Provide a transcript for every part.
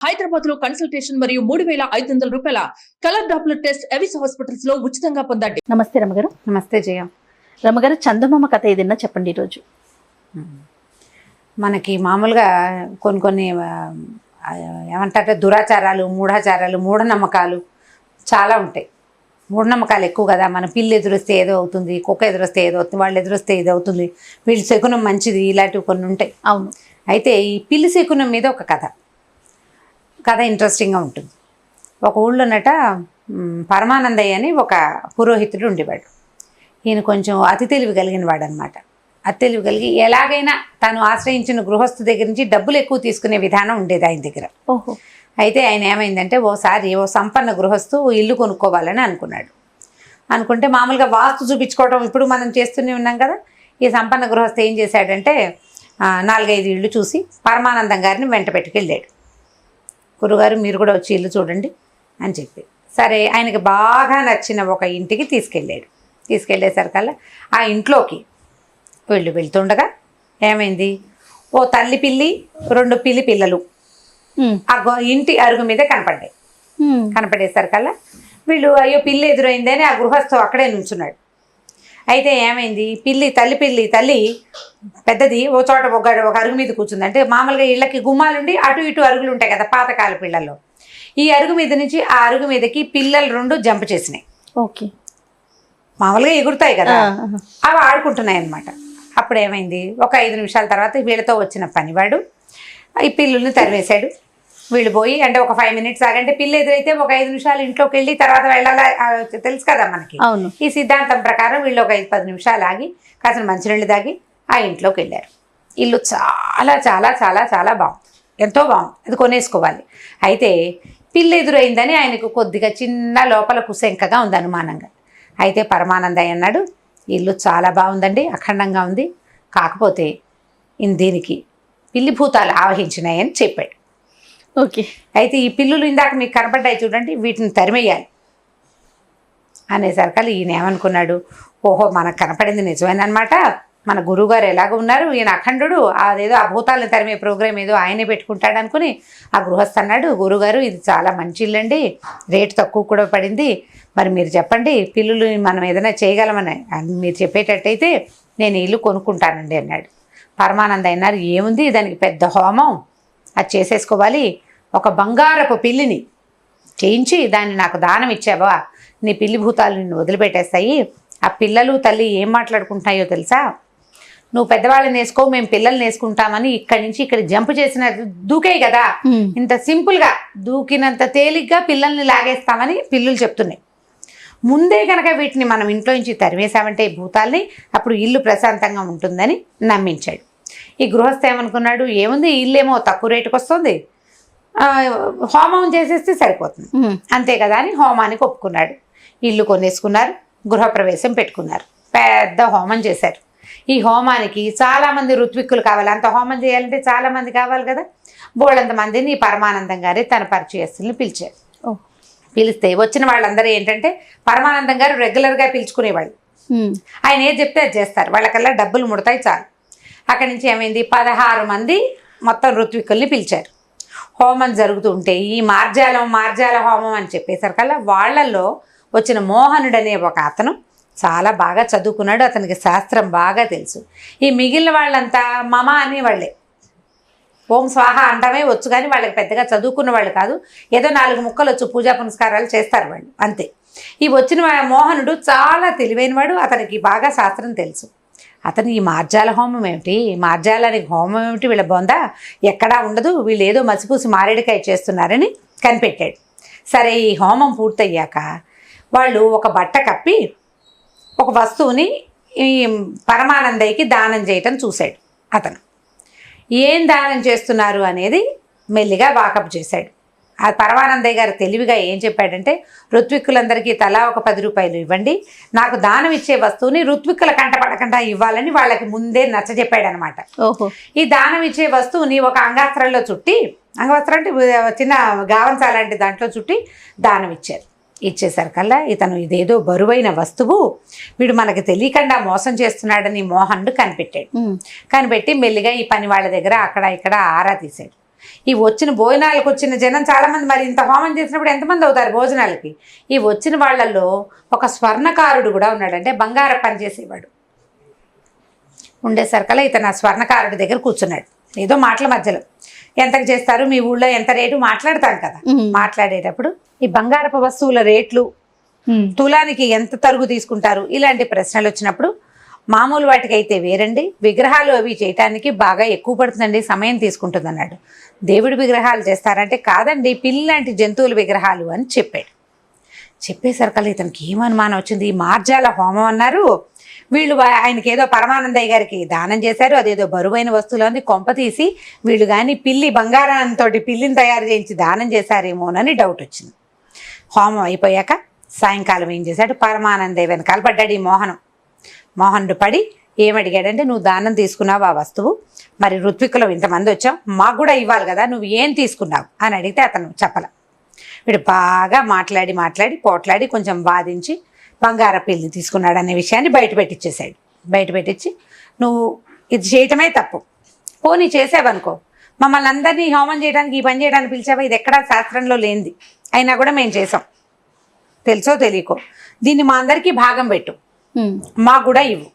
హైదరాబాద్లో కన్సల్టేషన్ మరియు మూడు వేల ఐదు వందల రూపాయల కలర్ డాప్లర్ టెస్ట్ ఎవిస్ హాస్పిటల్స్లో ఉచితంగా పొందండి. నమస్తే రమగారు. నమస్తే జయ. రమగారు చందమామ కథ ఏదైనా చెప్పండి ఈరోజు. మనకి మామూలుగా కొన్ని కొన్ని ఆ, ఏమంటారంటే దురాచారాలు మూఢాచారాలు మూఢనమ్మకాలు చాలా ఉంటాయి. మూఢనమ్మకాలు ఎక్కువ కదా. మన పిల్లి ఎదురొస్తే ఏదో అవుతుంది కుక్క ఎదురొస్తే ఏదో అవుతుంది వాళ్ళు ఎదురొస్తే ఏదో అవుతుంది. వీళ్ళు శకునం మంచిది ఇలాంటివి కొన్ని ఉంటాయి. అవును. అయితే ఈ పిల్లి శకునం మీద ఒక కథ. కథ ఇంట్రెస్టింగ్గా ఉంటుంది. ఒక ఊళ్ళోనట పరమానందయ్య అని ఒక పురోహితుడు ఉండేవాడు. ఈయన కొంచెం అతి తెలివి కలిగిన వాడు అనమాట అతి తెలివి కలిగి ఎలాగైనా తను ఆశ్రయించిన గృహస్థు దగ్గర నుంచి డబ్బులు ఎక్కువ తీసుకునే విధానం ఉండేది ఆయన దగ్గర. ఓహో. అయితే ఆయన ఏమైందంటే ఓసారి ఓ సంపన్న గృహస్థు ఇల్లు కొనుక్కోవాలని అనుకున్నాడు. అనుకుంటే మామూలుగా వాస్తు చూపించుకోవడం ఇప్పుడు మనం చేస్తూనే ఉన్నాం కదా. ఈ సంపన్న గృహస్థు ఏం చేశాడంటే నాలుగైదు ఇళ్ళు చూసి పరమానందం గారిని వెంట పెట్టుకెళ్ళాడు. గురుగారు మీరు కూడా వచ్చి ఇల్లు చూడండి అని చెప్పి. సరే ఆయనకి బాగా నచ్చిన ఒక ఇంటికి తీసుకెళ్ళాడు. తీసుకెళ్ళేసరికల్లా ఆ ఇంట్లోకి వీళ్ళు వెళ్తుండగా ఏమైంది? ఓ తల్లి పిల్లి రెండు పిల్లి పిల్లలు ఆ ఇంటి అరుగు మీద కనపడ్డాయి. కనపడేసరికల్లా వీళ్ళు అయ్యో పిల్లి ఎదురైందని ఆ గృహస్థు అక్కడే నుంచున్నాడు. అయితే ఏమైంది? పిల్లి తల్లి పిల్లి తల్లి పెద్దది ఓ చోట ఒక ఒక అరుగు మీద కూర్చుంది. అంటే మామూలుగా ఇళ్ళకి గుమ్మాలుండి అటు ఇటు అరుగులు ఉంటాయి కదా పాతకాల పిల్లల్లో. ఈ అరుగు మీద నుంచి ఆ అరుగు మీదకి పిల్లలు రెండు జంప్ చేసినాయి. ఓకే. మామూలుగా ఎగురుతాయి కదా. అవి ఆడుకుంటున్నాయి అనమాట అప్పుడు ఏమైంది ఒక ఐదు నిమిషాల తర్వాత వీళ్ళతో వచ్చిన పనివాడు ఈ పిల్లుల్ని తరివేశాడు వీళ్ళు పోయి అంటే ఒక ఫైవ్ మినిట్స్ ఆగంటే పిల్లి ఎదురైతే ఒక ఐదు నిమిషాలు ఇంట్లోకి వెళ్ళి తర్వాత వెళ్ళాలా? తెలుసు కదా మనకి. అవును. ఈ సిద్ధాంతం ప్రకారం వీళ్ళు ఒక ఐదు పది నిమిషాలు ఆగి కాసిన మంచినీళ్ళు తాగి ఆ ఇంట్లోకి వెళ్ళారు. ఇల్లు చాలా చాలా చాలా చాలా బాగుంది. ఎంతో బాగుంది. అది కొనేసుకోవాలి. అయితే పిల్లి ఎదురైందని ఆయనకు కొద్దిగా చిన్న లోపల కుశంకగా ఉంది అనుమానంగా. అయితే పరమానందయ్య అన్నాడు ఇల్లు చాలా బాగుందండి అఖండంగా ఉంది. కాకపోతే దీనికి పిల్లి భూతాలు ఆవహించినాయని చెప్పాడు. ఓకే. అయితే ఈ పిల్లులు ఇందాక మీకు కనపడ్డాయి చూడండి వీటిని తరిమేయాలి. అనేసరికి ఈయన ఏమనుకున్నాడు ఓహో మనకు కనపడింది నిజమేనమాట మన గురువుగారు ఎలాగ ఉన్నారు? ఈయన అఖండుడు అదేదో అభూతాలను తరిమే ప్రోగ్రామ్ ఏదో ఆయనే పెట్టుకుంటాడు అనుకుని ఆ గృహస్థ అన్నాడు గురుగారు ఇది చాలా మంచి ఇల్లండి రేటు తక్కువ కూడా పడింది. మరి మీరు చెప్పండి పిల్లులు మనం ఏదైనా చేయగలమని. అని మీరు చెప్పేటట్టయితే నేను ఇల్లు కొనుక్కుంటానండి అన్నాడు. పరమానంద అన్నారు ఏముంది? దానికి పెద్ద హోమం అది చేసేసుకోవాలి. ఒక బంగారపు పిల్లిని చేయించి దాన్ని నాకు దానం ఇచ్చావా? నీ పిల్లి భూతాలు నిన్ను వదిలిపెట్టేస్తాయి. ఆ పిల్లలు తల్లి ఏం మాట్లాడుకుంటున్నాయో తెలుసా? నువ్వు పెద్దవాళ్ళని వేసుకో మేము పిల్లల్ని వేసుకుంటామని ఇక్కడి నుంచి ఇక్కడ జంప్ చేసిన దూకే కదా. ఇంత సింపుల్గా దూకినంత తేలిగ్గా పిల్లల్ని లాగేస్తామని పిల్లులు చెప్తున్నాయి. ముందే కనుక వీటిని మనం ఇంట్లో నుంచి తరివేశామంటే ఈ భూతాల్ని అప్పుడు ఇల్లు ప్రశాంతంగా ఉంటుందని నమ్మించాడు. ఈ గృహస్థ ఏమనుకున్నాడు? ఏముంది? ఇల్లేమో తక్కువ రేటుకి వస్తుంది. హోమం చేసేస్తే సరిపోతుంది. అంతే కదా అని హోమానికి ఒప్పుకున్నాడు. ఇల్లు కొనేసుకున్నారు గృహప్రవేశం పెట్టుకున్నారు. పెద్ద హోమం చేశారు. ఈ హోమానికి చాలామంది ఋత్విక్కులు కావాలి. అంత హోమం చేయాలంటే చాలామంది కావాలి కదా. బోళ్ళంత మందిని పరమానందం గారి తన పరిచయస్తుల్ని పిలిచారు. పిలిస్తే వచ్చిన వాళ్ళందరూ ఏంటంటే పరమానందం గారు రెగ్యులర్గా పిలుచుకునేవాళ్ళు. ఆయన ఏది చెప్తే అది చేస్తారు. వాళ్ళకల్లా డబ్బులు ముడతాయి చాలు. అక్కడి నుంచి ఏమైంది? పదహారు మంది మొత్తం ఋత్వికుల్ని పిలిచారు. హోమం జరుగుతుంటే ఈ మార్జాలం మార్జాల హోమం అని చెప్పేసరికల్లా వాళ్ళల్లో వచ్చిన మోహనుడు అనే ఒక అతను చాలా బాగా చదువుకున్నాడు. అతనికి శాస్త్రం బాగా తెలుసు. ఈ మిగిలిన వాళ్ళంతా మమ అనేవాళ్ళే. ఓం స్వాహ అంటమే వచ్చు కానీ వాళ్ళకి పెద్దగా చదువుకున్న వాళ్ళు కాదు. ఏదో నాలుగు ముక్కలు వచ్చు పూజా పునస్కారాలు చేస్తారు వాళ్ళు. అంతే. ఈ వచ్చిన మోహనుడు చాలా తెలివైనవాడు. అతనికి బాగా శాస్త్రం తెలుసు. అతను ఈ మార్జాల హోమం ఏమిటి? మార్జాలానికి హోమం ఏమిటి? వీళ్ళ బొంద ఎక్కడా ఉండదు. వీళ్ళు ఏదో మసిపూసి మారేడుకాయ చేస్తున్నారని కనిపెట్టాడు. సరే ఈ హోమం పూర్తయ్యాక వాళ్ళు ఒక బట్ట కప్పి ఒక వస్తువుని ఈ పరమానందయ్యకి దానం చేయటం చూశాడు అతను. ఏం దానం చేస్తున్నారు అనేది మెల్లిగా వాకప్ చేశాడు. ఆ పరమానందయ్య గారు తెలివిగా ఏం చెప్పాడంటే ఋత్విక్కులందరికీ తలా ఒక పది రూపాయలు ఇవ్వండి. నాకు దానం ఇచ్చే వస్తువుని ఋత్విక్కుల కంటపడకుండా ఇవ్వాలని వాళ్ళకి ముందే నచ్చజెప్పాడనమాట ఓహో. ఈ దానం ఇచ్చే వస్తువుని ఒక అంగాస్త్రంలో చుట్టి అంగవస్త్రం అంటే చిన్న గావంస లాంటి దాంట్లో చుట్టి దానం ఇచ్చారు. ఇచ్చేసరికల్లా ఇతను ఇదేదో బరువైన వస్తువు. వీడు మనకి తెలియకుండా మోసం చేస్తున్నాడని మోహన్డు కనిపెట్టాడు. కనిపెట్టి మెల్లిగా ఈ పని వాళ్ళ దగ్గర అక్కడ ఇక్కడ ఆరా తీశాడు. ఈ వచ్చిన భోజనాలకు వచ్చిన జనం చాలామంది మరి ఇంత హోమం చేసినప్పుడు ఎంతమంది అవుతారు భోజనాలకి? ఈ వచ్చిన వాళ్ళల్లో ఒక స్వర్ణకారుడు కూడా ఉన్నాడు అంటే బంగార పని చేసేవాడు. ఉండేసరికల్లా ఇతను ఆ స్వర్ణకారుడి దగ్గర కూర్చున్నాడు. ఏదో మాటల మధ్యలో. ఎంతకు చేస్తారు? మీ ఊళ్ళో ఎంత రేటు? మాట్లాడతాను కదా. మాట్లాడేటప్పుడు ఈ బంగారపు వస్తువుల రేట్లు తులానికి ఎంత తరుగు తీసుకుంటారు? ఇలాంటి ప్రశ్నలు వచ్చినప్పుడు మామూలు వాటికైతే వేరండి. విగ్రహాలు అవి చేయటానికి బాగా ఎక్కువ పడుతుందండి. సమయం తీసుకుంటుంది అన్నాడు దేవుడి విగ్రహాలు చేస్తారంటే కాదండి. పిల్లాంటి జంతువుల విగ్రహాలు అని చెప్పాడు. చెప్పేసరికల్లా ఇతనికి ఏం అనుమానం వచ్చింది? ఈ మార్జాల హోమం అన్నారు. వీళ్ళు ఆయనకి ఏదో పరమానందయ్య గారికి దానం చేశారు. అదేదో బరువైన వస్తువులు ఉంది కొంప తీసి వీళ్ళు కానీ పిల్లి బంగారంతో పిల్లిని తయారు చేయించి దానం చేశారేమోనని డౌట్ వచ్చింది. హోమం అయిపోయాక సాయంకాలం ఏం చేశాడు? పరమానందయ్య వెనకాల పడ్డాడు ఈ మోహనం. మోహన్డు పడి ఏమడిగాడంటే నువ్వు దానం తీసుకున్నావు ఆ వస్తువు? మరి ఋత్వికులో ఇంతమంది వచ్చాం మాకు కూడా ఇవ్వాలి కదా నువ్వు ఏం తీసుకున్నావు? అని అడిగితే అతను చెప్పల. వీడు బాగా మాట్లాడి మాట్లాడి పోట్లాడి కొంచెం వాదించి బంగార పిల్లిని తీసుకున్నాడు అనే విషయాన్ని బయట పెట్టించేశాడు బయట పెట్టించి నువ్వు ఇది చేయటమే తప్పు. పోనీ చేసావనుకో. మమ్మల్ని అందరినీ హోమం చేయడానికి ఈ పని చేయడానికి పిలిచావా? ఇది ఎక్కడా శాస్త్రంలో లేనిది. అయినా కూడా మేము చేసాం తెలుసో తెలియకో. దీన్ని మా అందరికీ భాగం పెట్టు. మాకు కూడా ఇవ్వు.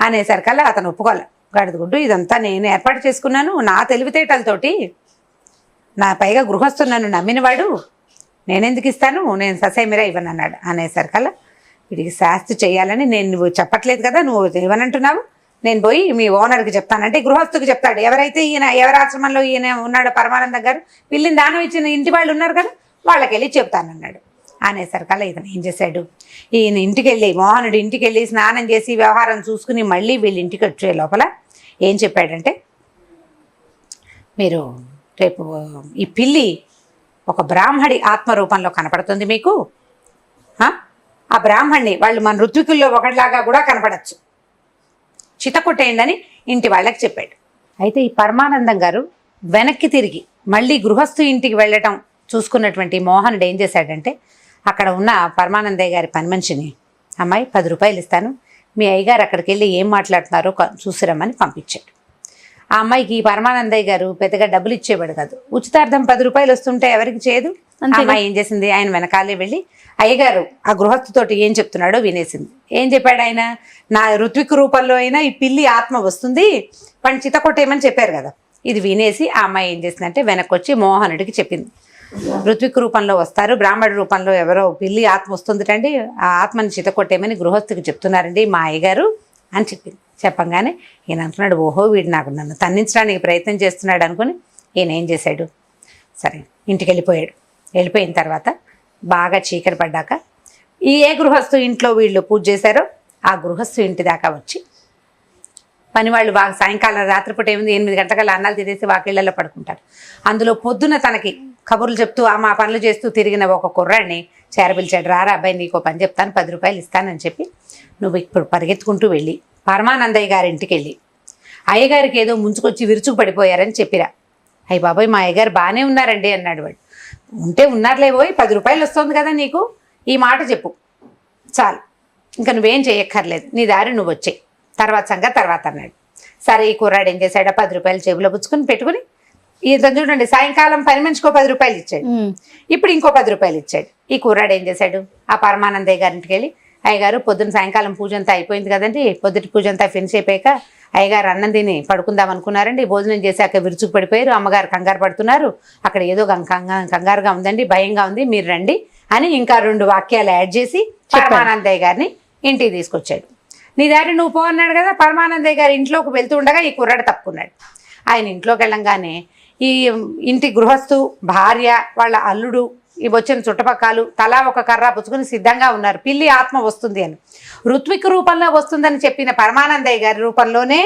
అనేసరికల్లా అతను ఒప్పుకోలే. గడుదుగుడ్డు ఇదంతా నేను ఏర్పాటు చేసుకున్నాను. నా తెలివితేటలతోటి నా పైగా గృహస్థున్నాను నమ్మినవాడు. నేనెందుకు ఇస్తాను? నేను ససేమిరా ఇవ్వనన్నాడు. అనేసరికల్లా వీడికి శాస్తి చేయాలని నేను నువ్వు చెప్పట్లేదు కదా నువ్వు ఇవ్వనంటున్నావు. నేను పోయి మీ ఓనర్కి చెప్తానంటే గృహస్థుకి చెప్తాడు. ఎవరైతే ఈయన ఎవరి ఆశ్రమంలో ఈయన ఉన్నాడో పరమానంద గారు పిల్లిని దానం ఇచ్చిన ఇంటి వాళ్ళు ఉన్నారు కదా వాళ్ళకి వెళ్ళి చెప్తానన్నాడు. అనేసరికల్లా ఇతను ఏం చేశాడు? ఈయన ఇంటికి వెళ్ళి మోహనుడు ఇంటికి వెళ్ళి స్నానం చేసి వ్యవహారం చూసుకుని మళ్ళీ వీళ్ళ ఇంటికి వచ్చే లోపల ఏం చెప్పాడంటే మీరు రేపు ఈ పిల్లి ఒక బ్రాహ్మడి ఆత్మరూపంలో కనపడుతుంది మీకు. ఆ? బ్రాహ్మణ్ణి వాళ్ళు మన ఋత్వికుల్లో ఒకటిలాగా కూడా కనపడచ్చు. చితకొట్టేయండి ఇంటి వాళ్ళకి చెప్పాడు. అయితే ఈ పరమానందం గారు వెనక్కి తిరిగి మళ్ళీ గృహస్థు ఇంటికి వెళ్ళటం చూసుకున్నటువంటి మోహనుడు ఏం చేశాడంటే అక్కడ ఉన్న పరమానందయ్య గారి పని మనిషిని అమ్మాయి పది రూపాయలు ఇస్తాను. మీ అయ్యగారు అక్కడికి వెళ్ళి ఏం మాట్లాడుతున్నారో చూసిరమ్మని పంపించాడు. ఆ అమ్మాయికి పరమానందయ్య గారు పెద్దగా డబ్బులు ఇచ్చేవాడు కాదు. ఉచితార్థం పది రూపాయలు వస్తుంటే ఎవరికి చేయదు. అమ్మాయి ఏం చేసింది? ఆయన వెనకాలే వెళ్ళి అయ్యగారు ఆ గృహస్థుతోటి ఏం చెప్తున్నాడో వినేసింది. ఏం చెప్పాడు ఆయన? నా ఋత్విక్ రూపంలో అయినా ఈ పిల్లి ఆత్మ వస్తుంది. వాడిని చిత కొట్టేయమని చెప్పారు కదా. ఇది వినేసి ఆ అమ్మాయి ఏం చేసిందంటే వెనక్కి వచ్చి మోహనుడికి చెప్పింది. ఋత్విక్ రూపంలో వస్తారు. బ్రాహ్మణ రూపంలో ఎవరో పిల్లి ఆత్మ వస్తుందిటండి. ఆ ఆత్మని చిత కొట్టేయమని గృహస్థుకి చెప్తున్నారండి మా అయ్యగారు అని చెప్పింది చెప్పంగానే ఈయన అనుకున్నాడు ఓహో వీడు నాకు నన్ను తన్నించడానికి ప్రయత్నం చేస్తున్నాడు అనుకుని ఈయన ఏం చేశాడు? సరే ఇంటికి వెళ్ళిపోయాడు వెళ్ళిపోయిన తర్వాత బాగా చీకటి పడ్డాక ఈ ఏ గృహస్థు ఇంట్లో వీళ్ళు పూజ చేశారో ఆ గృహస్థు ఇంటి దాకా వచ్చి పనివాళ్ళు బాగా సాయంకాలం రాత్రిపూట ఏముంది ఎనిమిది గంటల అన్నాలు తినేసి వాకిళ్ళల్లో పడుకుంటారు. అందులో పొద్దున తనకి కబుర్లు చెప్తూ ఆ మా పనులు చేస్తూ తిరిగిన ఒక కుర్రాడిని చేరపిలిచాడు రారా అబ్బాయి నీకు పని చెప్తాను పది రూపాయలు ఇస్తానని చెప్పి నువ్వు ఇప్పుడు పరిగెత్తుకుంటూ వెళ్ళి పరమానందయ్య గారి ఇంటికి వెళ్ళి అయ్యగారికి ఏదో ముంచుకొచ్చి విరుచుకు పడిపోయారని చెప్పిరా. అయ్యి బాబాయ్ మా అయ్యగారు బాగానే ఉన్నారండి అన్నాడు వాడు. ఉంటే ఉన్నారులే పోయి పది రూపాయలు వస్తుంది కదా నీకు. ఈ మాట చెప్పు. చాలు. ఇంకా నువ్వేం చేయక్కర్లేదు. నీ దారి నువ్వు వచ్చాయి. తర్వాత సంగతి తర్వాత అన్నాడు. సరే ఈ కుర్రాడు ఏం చేశాడా పది రూపాయలు జేబులో పుచ్చుకొని పెట్టుకుని ఇతను చూడండి సాయంకాలం పని మనిషికో పది రూపాయలు ఇచ్చాడు. ఇప్పుడు ఇంకో పది రూపాయలు ఇచ్చాడు. ఈ కుర్రాడు ఏం చేశాడు? ఆ పరమానందయ్య గారింటికి వెళ్ళి అయ్యగారు పొద్దున్న సాయంకాలం పూజ అంతా అయిపోయింది కదండి పొద్దుటి పూజ అంతా ఫినిష్ అయిపోయాక అయ్యగారు అన్నం తిని పడుకుందాం అనుకున్నారండి. భోజనం చేశాక విరుచుకు పడిపోయారు అమ్మగారు కంగారు పడుతున్నారు. అక్కడ ఏదో కంగారుగా ఉందండి భయంగా ఉంది మీరు రండి అని ఇంకా రెండు వాక్యాలు యాడ్ చేసి పరమానందయ్య గారిని ఇంటికి తీసుకొచ్చాడు. నీ దారి నువ్వు పో అన్నాడు కదా పరమానందయ్య గారి ఇంట్లోకి వెళ్తూ ఉండగా ఈ కుర్రాడు తప్పుకున్నాడు. ఆయన ఇంట్లోకి వెళ్ళంగానే ఈ ఇంటి గృహస్థు భార్య వాళ్ళ అల్లుడు ఈ వచ్చిన చుట్టపక్కలు తలా ఒక కర్ర పుచ్చుకుని సిద్ధంగా ఉన్నారు. పిల్లి ఆత్మ వస్తుంది అని. ఋత్విక్ రూపంలో వస్తుందని చెప్పిన పరమానందయ్య గారి రూపంలోనే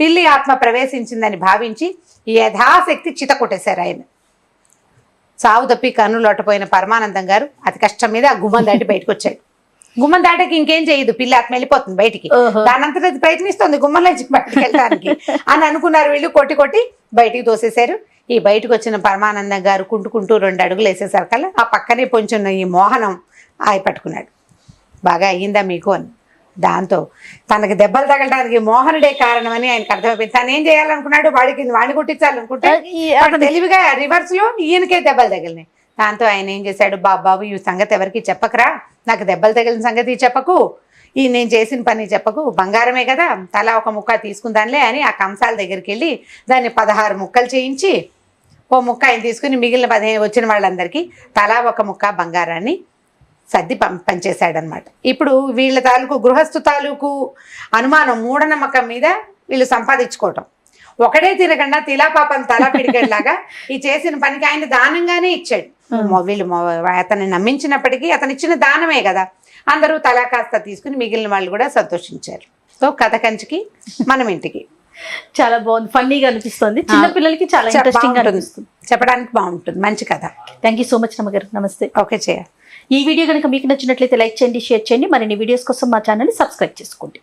పిల్లి ఆత్మ ప్రవేశించిందని భావించి యథాశక్తి చిత కొట్టేశారు ఆయన. సావు తప్పి కన్ను లోటపోయిన పరమానందం గారు అతి కష్టం మీద ఆ గుమ్మం దాటి బయటకు వచ్చాడు. గుమ్మం దాటకి ఇంకేం చేయదు పిల్లి ఆత్మ వెళ్ళిపోతుంది బయటికి. దానంతట ప్రయత్నిస్తుంది గుమ్మంలోంచి బయటికి వెళ్ళడానికి అని అనుకున్నారు వీళ్ళు కొట్టి కొట్టి బయటికి తోసేశారు. ఈ బయటకు వచ్చిన పరమానందం గారు కుంటుకుంటూ రెండు అడుగులు వేసేసరికల్లా ఆ పక్కనే పొంచున్న ఈ మోహనం ఆయి పట్టుకున్నాడు. బాగా అయ్యిందా మీకు అని. దాంతో తనకి దెబ్బలు తగలడానికి మోహనుడే కారణమని ఆయనకు అర్థమైపోయింది. తను ఏం చేయాలనుకున్నాడు? వాడికి వాడిని కొట్టించాలనుకుంటే తెలివిగా రివర్స్లో ఈయనకే దెబ్బలు తగిలినాయి. దాంతో ఆయన ఏం చేశాడు? బాబు బాబు ఈ సంగతి ఎవరికి చెప్పకరా? నాకు దెబ్బలు తగిలిన సంగతి చెప్పకు. ఈ నేను చేసిన పని చెప్పకు. బంగారమే కదా. తలా ఒక ముక్క తీసుకుందానిలే అని ఆ కంసాల దగ్గరికి వెళ్ళి దాన్ని పదహారు ముక్కలు చేయించి ఓ ముక్క ఆయన తీసుకుని మిగిలిన పదిహేను వచ్చిన వాళ్ళందరికీ తలా ఒక ముక్క బంగారాన్ని సర్ది పం పంచేశాడనమాట ఇప్పుడు వీళ్ళ తాలూకు గృహస్థు తాలూకు అనుమానం మూఢనమ్మకం మీద వీళ్ళు సంపాదించుకోవటం. ఒకడే తినకుండా తిలా పాపం తలా పిడికెళ్ళలాగా ఈ చేసిన పనికి ఆయన దానంగానే ఇచ్చాడు. వీళ్ళు అతన్ని నమ్మించినప్పటికీ అతను ఇచ్చిన దానమే కదా. అందరూ తలా కాస్త తీసుకుని మిగిలిన వాళ్ళు కూడా సంతోషించారు. సో కథ కంచికి మనం ఇంటికి. చాలా బాగుంది. ఫన్నీగా అనిపిస్తుంది. చిన్న. పిల్లలకి చాలా ఇంట్రెస్టింగ్. అనిపిస్తుంది. చెప్పడానికి బాగుంటుంది. మంచి కథ. థ్యాంక్ యూ సో మచ్ రమ్మగారు నమస్తే. ఓకే చేయాలి ఈ వీడియో కనుక మీకు నచ్చినట్లయితే లైక్ చేయండి షేర్ చేయండి. మరిన్ని వీడియోస్ కోసం మా ఛానల్ సబ్స్క్రైబ్ చేసుకోండి.